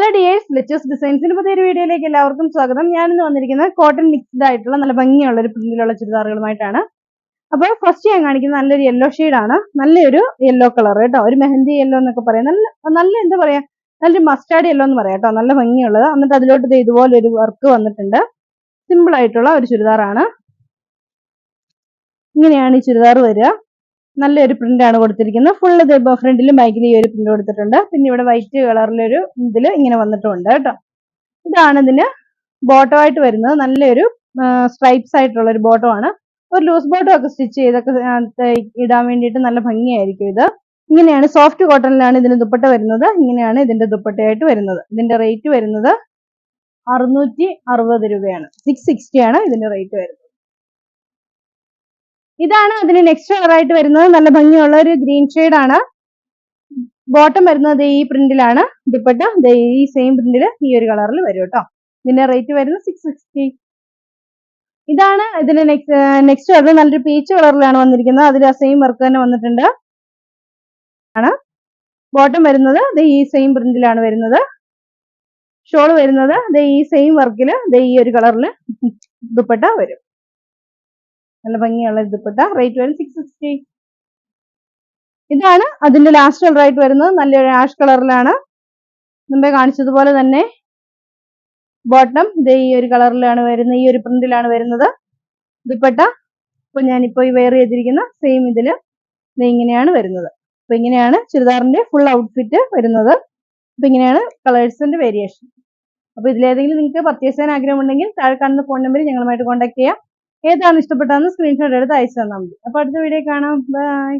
Hello dears let's ഡിസൈൻസിന് പുതിയൊരു വീഡിയോയിലേക്ക് എല്ലാവർക്കും സ്വാഗതം. ഞാൻ ഇന്ന് വന്നിരിക്കുന്നത് കോട്ടൺ മിക്സ്ഡ് ആയിട്ടുള്ള നല്ല ഭംഗിയുള്ള ഒരു പ്രിന്റിലുള്ള ചുരിദാറുകളുമായിട്ടാണ്. അപ്പോൾ ഫസ്റ്റ് ഞാൻ കാണിക്കുന്നത് നല്ലൊരു യെല്ലോ ആണ്. നല്ലൊരു യെല്ലോ കളർ കേട്ടോ. ഒരു മെഹന്തി യെല്ലോ എന്നൊക്കെ പറയാം. നല്ല നല്ല എന്താ പറയാ? നല്ലൊരു മസ്റ്റാർഡ് യെല്ലോ എന്ന് പറയാം കേട്ടോ. നല്ല ഭംഗിയുള്ളത്. എന്നിട്ട് അതിലോട്ട് ഇതുപോലെ ഒരു വർക്ക് വന്നിട്ടുണ്ട്. സിമ്പിൾ ആയിട്ടുള്ള ഒരു ചുരിദാറാണ്. ഇങ്ങനെയാണ് ഈ ചുരിദാർ വരിക. നല്ലൊരു പ്രിന്റ് ആണ് കൊടുത്തിരിക്കുന്നത്. ഫുള്ള് ഫ്രണ്ടിലും ബാക്കിലും ഈ ഒരു പ്രിന്റ് കൊടുത്തിട്ടുണ്ട്. പിന്നെ ഇവിടെ വൈറ്റ് കളറിലൊരു ഇതിൽ ഇങ്ങനെ വന്നിട്ടുണ്ട് കേട്ടോ. ഇതാണ് ഇതിന് ബോട്ടോ ആയിട്ട് വരുന്നത്. നല്ലൊരു സ്ട്രൈപ്സ് ആയിട്ടുള്ള ഒരു ബോട്ടോ ആണ്. ഒരു ലൂസ് ബോട്ടോ ഒക്കെ സ്റ്റിച്ച് ചെയ്തൊക്കെ ഇടാൻ വേണ്ടിയിട്ട് നല്ല ഭംഗിയായിരിക്കും ഇത്. ഇങ്ങനെയാണ് സോഫ്റ്റ് കോട്ടണിലാണ് ഇതിന് ദുപ്പട്ട വരുന്നത്. ഇങ്ങനെയാണ് ഇതിന്റെ ദുപ്പട്ടയായിട്ട് വരുന്നത്. ഇതിന്റെ റേറ്റ് വരുന്നത് അറുന്നൂറ്റി അറുപത് രൂപയാണ്. സിക്സ് സിക്സ്റ്റി ആണ് ഇതിന്റെ റേറ്റ് വരുന്നത്. ഇതാണ് അതിന് നെക്സ്റ്റ് കളർ ആയിട്ട് വരുന്നത്. നല്ല ഭംഗിയുള്ള ഒരു ഗ്രീൻ ഷെയ്ഡ് ആണ്. ബോട്ടം വരുന്നത് ഈ പ്രിന്റിലാണ് ദുപ്പട്ട ഈ സെയിം പ്രിന്റിൽ ഈ ഒരു കളറിൽ വരും കേട്ടോ ഇതിന്റെ റേറ്റ് വരുന്നത് സിക്സ് സിക്സ്റ്റി ഇതാണ് ഇതിന് നെക്സ്റ്റ് വരുന്നത് നല്ലൊരു പീച്ച് കളറിലാണ് വന്നിരിക്കുന്നത്. അതിൽ ആ സെയിം വർക്ക് തന്നെ വന്നിട്ടുണ്ട്. ആണ്. ബോട്ടം വരുന്നത് ദേ ഈ സെയിം പ്രിന്റിലാണ് വരുന്നത്. ഷോൾ വരുന്നത് ദേ ഈ സെയിം വർക്കിൽ ദേ ഈ ഒരു കളറിൽ ദുപ്പട്ട വരും. നല്ല ഭംഗിയുള്ള ദുപ്പട്ട റേറ്റ് വരും സിക്സ് സിക്സ്റ്റി ഇതാണ് അതിന്റെ ലാസ്റ്റ് കളർ ആയിട്ട് വരുന്നത്. നല്ലൊരു ആഷ് കളറിലാണ് മുമ്പേ കാണിച്ചതുപോലെ തന്നെ ബോട്ടം ഇത് ഈ ഒരു കളറിലാണ് വരുന്നത്. ഈ ഒരു പ്രിന്റിലാണ് വരുന്നത്. ദുപ്പട്ട. ഇപ്പൊ ഞാനിപ്പോ ഈ വെയർ ചെയ്തിരിക്കുന്ന സെയിം ഇതിൽ ഇത് ഇങ്ങനെയാണ് വരുന്നത്. അപ്പൊ ഇങ്ങനെയാണ് ചുരിദാറിന്റെ ഫുൾ ഔട്ട്ഫിറ്റ് വരുന്നത്. അപ്പൊ ഇങ്ങനെയാണ് കളേഴ്സിന്റെ വേരിയേഷൻ അപ്പൊ ഇതിലേതെങ്കിലും നിങ്ങൾക്ക് പർച്ചേസ് ചെയ്യാൻ ആഗ്രഹമുണ്ടെങ്കിൽ താഴെ കാണുന്ന ഫോൺ നമ്പറിൽ ഞങ്ങളുമായിട്ട് കോൺടാക്ട് ചെയ്യാം. ഏതാണ് ഇഷ്ടപ്പെട്ടതെന്ന് സ്ക്രീൻഷോട്ട് എടുത്ത് അയച്ചു തന്നാൽ മതി. അപ്പൊ അടുത്ത വീഡിയോ കാണാം. ബൈ